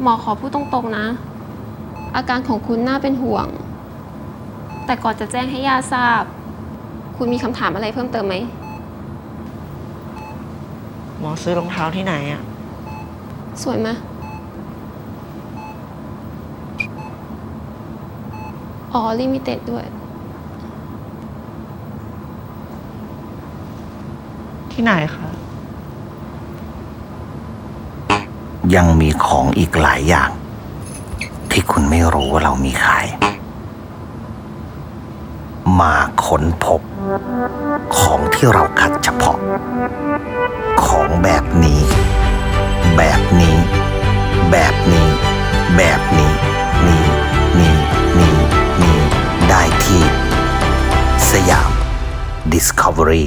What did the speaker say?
หมอขอพูดตรงๆนะ อาการของคุณน่าเป็นห่วง แต่ก่อนจะแจ้งให้ญาติทราบ คุณมีคำถามอะไรเพิ่มเติมไหม หมอซื้อรองเท้าที่ไหนอะสวยไหมอ๋อ ลิมิเต็ดด้วย ที่ไหนคะ ยังมีของอีกหลายอย่าง ที่คุณไม่รู้ว่าเรามีขาย มาค้นพบ ของที่เราคัดเฉพาะ ของแบบนี้ แบบนี้ แบบนี้ แบบนี้นี้นี้นี้นี้ได้ที่ สยาม Discovery